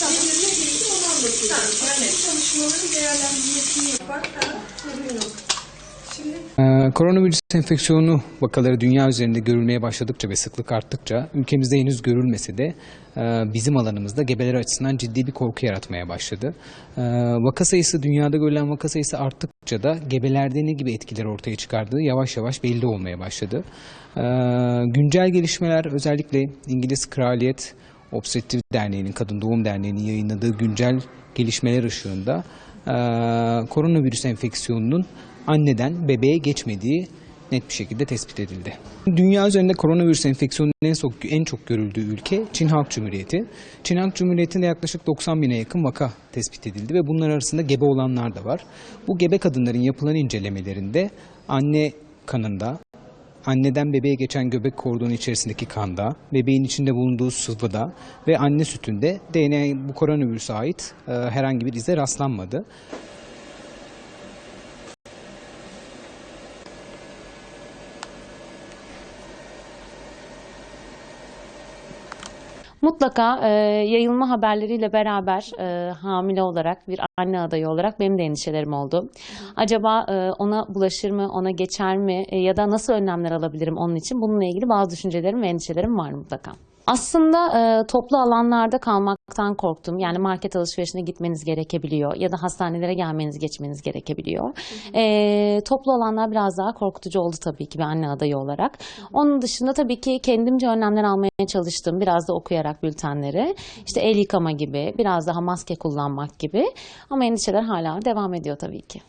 Ne değildir onu anlatıyoruz. Yani çalışmaları değerlendirmesini yapar. Sorun. Şimdi Koronavirüs enfeksiyonu vakaları dünya üzerinde görülmeye başladıkça ve sıklık arttıkça ülkemizde henüz görülmese de e, bizim alanımızda gebeler açısından ciddi bir korku yaratmaya başladı. Ee, Vaka sayısı dünyada görülen vaka sayısı arttıkça da gebelerde ne gibi etkiler ortaya çıkardığı yavaş yavaş belli olmaya başladı. Ee, Güncel gelişmeler özellikle İngiliz Kraliyet Obstetrik Derneği'nin, Kadın Doğum Derneği'nin yayınladığı güncel gelişmeler ışığında e, koronavirüs enfeksiyonunun anneden bebeğe geçmediği net bir şekilde tespit edildi. Dünya üzerinde koronavirüs enfeksiyonunun en çok, en çok görüldüğü ülke Çin Halk Cumhuriyeti. Çin Halk Cumhuriyeti'nde yaklaşık 90 bine yakın vaka tespit edildi ve bunlar arasında gebe olanlar da var. Bu gebe kadınların yapılan incelemelerinde anne kanında, anneden bebeğe geçen göbek kordonu içerisindeki kanda, bebeğin içinde bulunduğu sıvıda ve anne sütünde DNA bu koronavirüse ait e, herhangi bir ize rastlanmadı. Mutlaka e, yayılma haberleriyle beraber e, hamile olarak bir anne adayı olarak benim de endişelerim oldu. Acaba e, ona bulaşır mı, ona geçer mi e, ya da nasıl önlemler alabilirim onun için? Bununla ilgili bazı düşüncelerim ve endişelerim var mutlaka. Aslında e, toplu alanlarda kalmaktan korktum. Yani market alışverişine gitmeniz gerekebiliyor ya da hastanelere gelmeniz geçmeniz gerekebiliyor. E, toplu alanlar biraz daha korkutucu oldu tabii ki bir anne adayı olarak. Onun dışında tabii ki kendimce önlemler almaya çalıştım. Biraz da okuyarak bültenleri. İşte el yıkama gibi, biraz daha maske kullanmak gibi. Ama endişeler hala devam ediyor tabii ki.